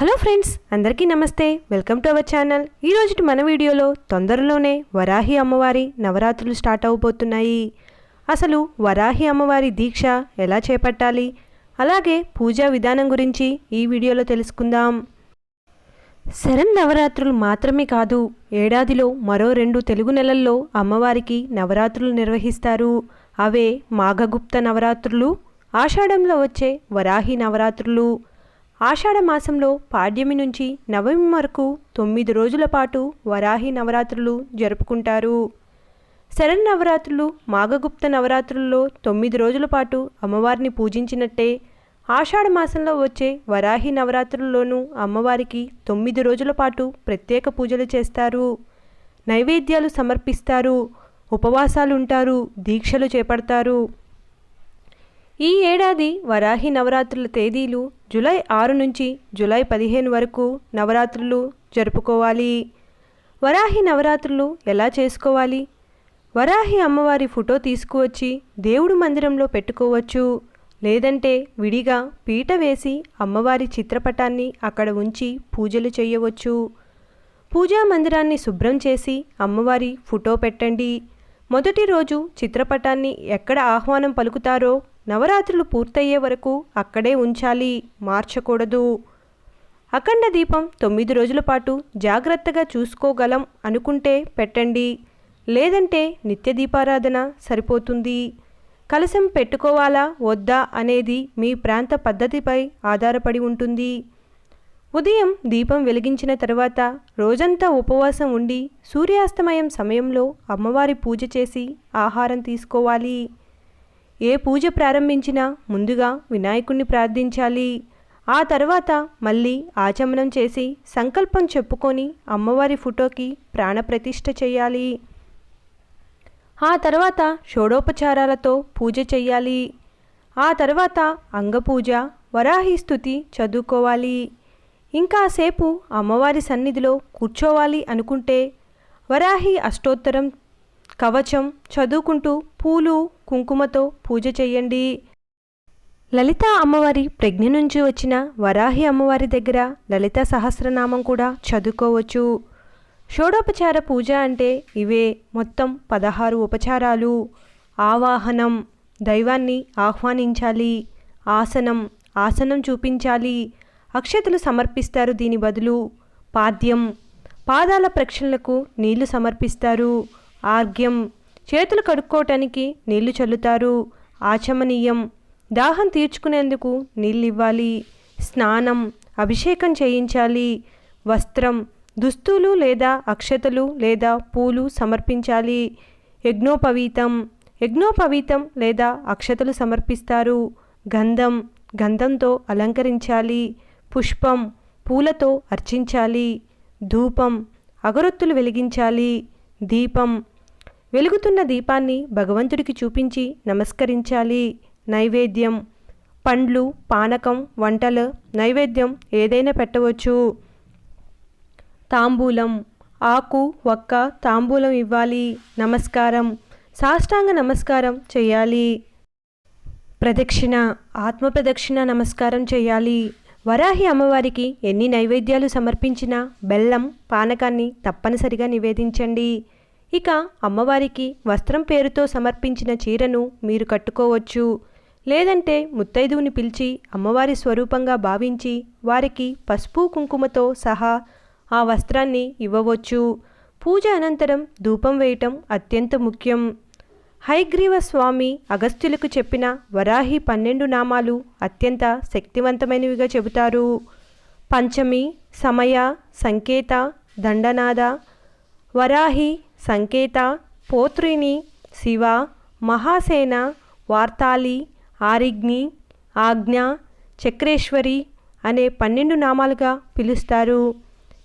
Hello friends అందరికీ నమస్తే. Welcome to our channel. ఈరోజు మన వీడియోలో తొందరలోనే వరాహి అమ్మవారి నవరాత్రులు స్టార్ట్ అవబోతున్నాయి. అసలు వరాహి అమ్మవారి దీక్ష ఎలా చేపట్టాలి? అలాగే పూజా విధానం గురించి ఈ వీడియోలో తెలుసుకుందాం. శరణ్ నవరాత్రులు మాత్రమే కాదు ఏడాదిలో మరో రెండు తెలుగు నెలల్లో అమ్మవారికి నవరాత్రులు నిర్వహిస్తారు. అవే మాఘగుప్త నవరాత్రులు ఆషాఢంలో వచ్చే వరాహి నవరాత్రులు ఆషాఢ మాసంలో పాడ్యమి నుంచి నవమి వరకు తొమ్మిది రోజుల పాటు వరాహి నవరాత్రులు జరుపుకుంటారు. శరణ్ నవరాత్రులు మాఘగుప్త నవరాత్రుల్లో తొమ్మిది రోజుల పాటు అమ్మవారిని పూజించినట్టే ఆషాఢ మాసంలో వచ్చే వరాహి నవరాత్రుల్లోనూ అమ్మవారికి తొమ్మిది రోజుల పాటు ప్రత్యేక పూజలు చేస్తారు. నైవేద్యాలు సమర్పిస్తారు ఉపవాసాలు ఉంటారు దీక్షలు చేపడతారు. ఈ ఏడాది వరాహి నవరాత్రుల తేదీలు జూలై ఆరు నుంచి జూలై పదిహేను వరకు నవరాత్రులు జరుపుకోవాలి. వరాహి నవరాత్రులు ఎలా చేసుకోవాలి? వరాహి అమ్మవారి ఫోటో తీసుకువచ్చి దేవుడు మందిరంలో పెట్టుకోవచ్చు. లేదంటే విడిగా పీట వేసి అమ్మవారి చిత్రపటాన్ని అక్కడ ఉంచి పూజలు చేయవచ్చు. పూజా మందిరాన్ని శుభ్రం చేసి అమ్మవారి ఫోటో పెట్టండి. మొదటి రోజు చిత్రపటాన్ని ఎక్కడ ఆహ్వానం పలుకుతారో నవరాత్రులు పూర్తయ్యే వరకు అక్కడే ఉంచాలి మార్చకూడదు. అఖండ దీపం తొమ్మిది రోజుల పాటు జాగ్రత్తగా చూసుకోగలం అనుకుంటే పెట్టండి. లేదంటే నిత్య దీపారాధన సరిపోతుంది. కలశం పెట్టుకోవాలా వద్దా అనేది మీ ప్రాంత పద్ధతిపై ఆధారపడి ఉంటుంది. ఉదయం దీపం వెలిగించిన తర్వాత రోజంతా ఉపవాసం ఉండి సూర్యాస్తమయం సమయంలో అమ్మవారి పూజ చేసి ఆహారం తీసుకోవాలి. ఏ పూజ ప్రారంభించినా ముందుగా వినాయకుణ్ణి ప్రార్థించాలి. ఆ తర్వాత మళ్ళీ ఆచమనం చేసి సంకల్పం చెప్పుకొని అమ్మవారి ఫోటోకి ప్రాణప్రతిష్ఠ చేయాలి. ఆ తర్వాత షోడోపచారాలతో పూజ చెయ్యాలి ఆ తర్వాత అంగపూజ వరాహి స్థుతి చదువుకోవాలి. ఇంకాసేపు అమ్మవారి సన్నిధిలో కూర్చోవాలి అనుకుంటే వరాహి అష్టోత్తరం కవచం చదువుకుంటూ పూలు కుంకుమతో పూజ చేయండి. లలిత అమ్మవారి ప్రజ్ఞ నుంచి వచ్చిన వరాహి అమ్మవారి దగ్గర లలిత సహస్రనామం కూడా చదువుకోవచ్చు. షోడోపచార పూజ అంటే ఇవే మొత్తం పదహారు ఉపచారాలు. ఆవాహనం దైవాన్ని ఆహ్వానించాలి. ఆసనం ఆసనం చూపించాలి. అక్షతలు సమర్పిస్తారు దీని బదులు. పాద్యం పాదాల ప్రక్షణలకు నీళ్ళు సమర్పిస్తారు. ఆర్ఘ్యం. చేతులు కడుక్కోవటానికి నీళ్ళు చల్లుతారు. ఆచమనీయం. దాహం తీర్చుకునేందుకు నీళ్ళివ్వాలి స్నానం అభిషేకం చేయించాలి. వస్త్రం దుస్తులు లేదా అక్షతలు లేదా పూలు సమర్పించాలి. యజ్ఞోపవీతం. యజ్ఞోపవీతం లేదా అక్షతలు సమర్పిస్తారు. గంధం గంధంతో అలంకరించాలి. పుష్పం పూలతో అర్చించాలి. ధూపం అగరొత్తులు వెలిగించాలి. దీపం వెలుగుతున్న దీపాన్ని భగవంతుడికి చూపించి నమస్కరించాలి. నైవేద్యం. పండ్లు పానకం వంటలు నైవేద్యం ఏదైనా పెట్టవచ్చు. తాంబూలం. ఆకు ఒక్క తాంబూలం ఇవ్వాలి. నమస్కారం. సాష్టాంగ నమస్కారం చేయాలి. ప్రదక్షిణ. ఆత్మ ప్రదక్షిణ నమస్కారం చేయాలి. వరాహి అమ్మవారికి ఎన్ని నైవేద్యాలు సమర్పించినా బెల్లం పానకాన్ని తప్పనిసరిగా నివేదించండి. ఇక అమ్మవారికి వస్త్రం పేరుతో సమర్పించిన చీరను మీరు కట్టుకోవచ్చు. లేదంటే ముత్తైదువుని పిలిచి అమ్మవారి స్వరూపంగా భావించి వారికి పసుపు కుంకుమతో సహా ఆ వస్త్రాన్ని ఇవ్వవచ్చు. పూజ అనంతరం ధూపం వేయటం అత్యంత ముఖ్యం. హైగ్రీవ స్వామి అగస్త్యులకు చెప్పిన వరాహి పన్నెండు నామాలు అత్యంత శక్తివంతమైనవిగా చెబుతారు. పంచమి సమయ సంకేత దండనాద వరాహి సంకేత పోత్రిని శివ మహాసేన వార్తాలి ఆరిగ్ని ఆజ్ఞ చక్రేశ్వరి అనే పన్నెండు నామాలుగా పిలుస్తారు.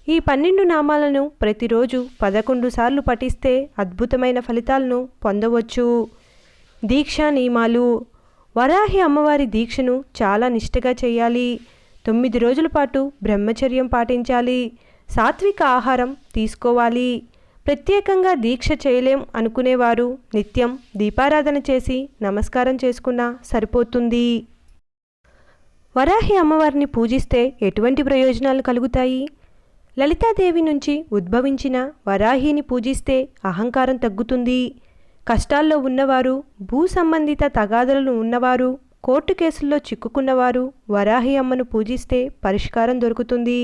ఈ పన్నెండు నామాలను ప్రతిరోజు పదకొండు సార్లు పఠిస్తే అద్భుతమైన ఫలితాలను పొందవచ్చు. దీక్షా నియమాలు. వరాహి అమ్మవారి దీక్షను చాలా నిష్ఠగా చేయాలి. తొమ్మిది రోజుల పాటు బ్రహ్మచర్యం పాటించాలి. సాత్విక ఆహారం తీసుకోవాలి. ప్రత్యేకంగా దీక్ష చేయలేం అనుకునేవారు. నిత్యం దీపారాధన చేసి నమస్కారం చేసుకున్నా సరిపోతుంది. వరాహి అమ్మవారిని పూజిస్తే ఎటువంటి ప్రయోజనాలు కలుగుతాయి? లలితాదేవి నుంచి ఉద్భవించిన వరాహిని పూజిస్తే అహంకారం తగ్గుతుంది. కష్టాల్లో ఉన్నవారు భూ సంబంధిత తగాదలు ఉన్నవారు కోర్టు కేసుల్లో చిక్కుకున్నవారు వరాహి అమ్మను పూజిస్తే పరిష్కారం దొరుకుతుంది.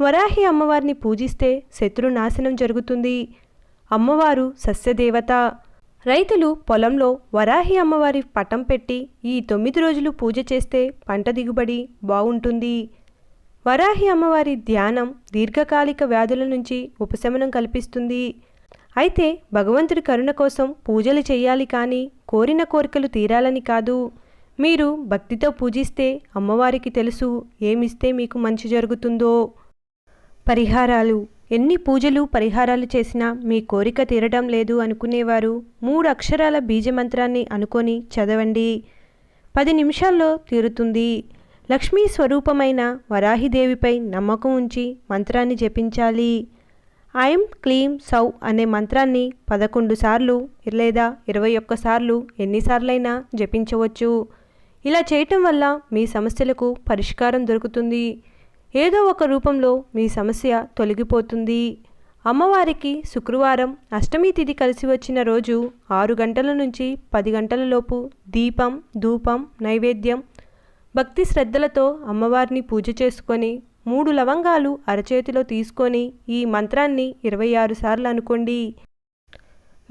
వరాహి అమ్మవారిని పూజిస్తే శత్రు నాశనం జరుగుతుంది. అమ్మవారు సస్యదేవత. రైతులు పొలంలో వరాహి అమ్మవారి పటం పెట్టి ఈ తొమ్మిది రోజులు పూజ చేస్తే పంట దిగుబడి బాగుంటుంది. వరాహి అమ్మవారి ధ్యానం దీర్ఘకాలిక వ్యాధుల నుంచి ఉపశమనం కల్పిస్తుంది. అయితే భగవంతుడి కరుణ కోసం పూజలు చేయాలి కానీ కోరిన కోరికలు తీరాలని కాదు. మీరు భక్తితో పూజిస్తే అమ్మవారికి తెలుసు ఏమిస్తే మీకు మంచి జరుగుతుందో. పరిహారాలు. ఎన్ని పూజలు పరిహారాలు చేసినా మీ కోరిక తీరడం లేదు అనుకునేవారు. మూడు అక్షరాల బీజమంత్రాన్ని అనుకొని చదవండి. పది నిమిషాల్లో తీరుతుంది. లక్ష్మీ స్వరూపమైన వరాహిదేవిపై నమ్మకం ఉంచి మంత్రాన్ని జపించాలి. ఐం క్లీం సౌ అనే మంత్రాన్ని పదకొండు సార్లు లేదా ఇరవై ఒక్కసార్లు ఎన్నిసార్లైనా జపించవచ్చు. ఇలా చేయటం వల్ల మీ సమస్యలకు పరిష్కారం దొరుకుతుంది. ఏదో ఒక రూపంలో మీ సమస్య తొలగిపోతుంది. అమ్మవారికి శుక్రవారం అష్టమి తిథి కలిసి వచ్చిన రోజు ఆరు గంటల నుంచి పది గంటల లోపు దీపం ధూపం నైవేద్యం భక్తి శ్రద్ధలతో అమ్మవారిని పూజ చేసుకొని మూడు లవంగాలు అరచేతిలో తీసుకొని ఈ మంత్రాన్ని ఇరవై ఆరు సార్లు అనుకోండి.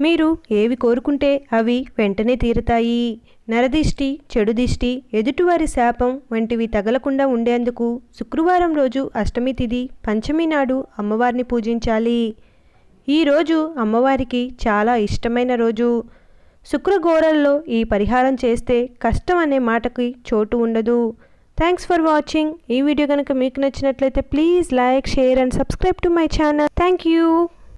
మీరు ఏవి కోరుకుంటే అవి వెంటనే తీరుతాయి. నరదిష్టి చెడు దిష్టి ఎదుటివారి శాపం వంటివి తగలకుండా ఉండేందుకు శుక్రవారం రోజు అష్టమి తిథి పంచమి నాడు అమ్మవారిని పూజించాలి. ఈరోజు అమ్మవారికి చాలా ఇష్టమైన రోజు. శుక్రగోరల్లో ఈ పరిహారం చేస్తే కష్టం అనే మాటకి చోటు ఉండదు. థ్యాంక్స్ ఫర్ వాచింగ్ ఈ వీడియో కనుక మీకు నచ్చినట్లయితే please like share and subscribe to my channel. Thank you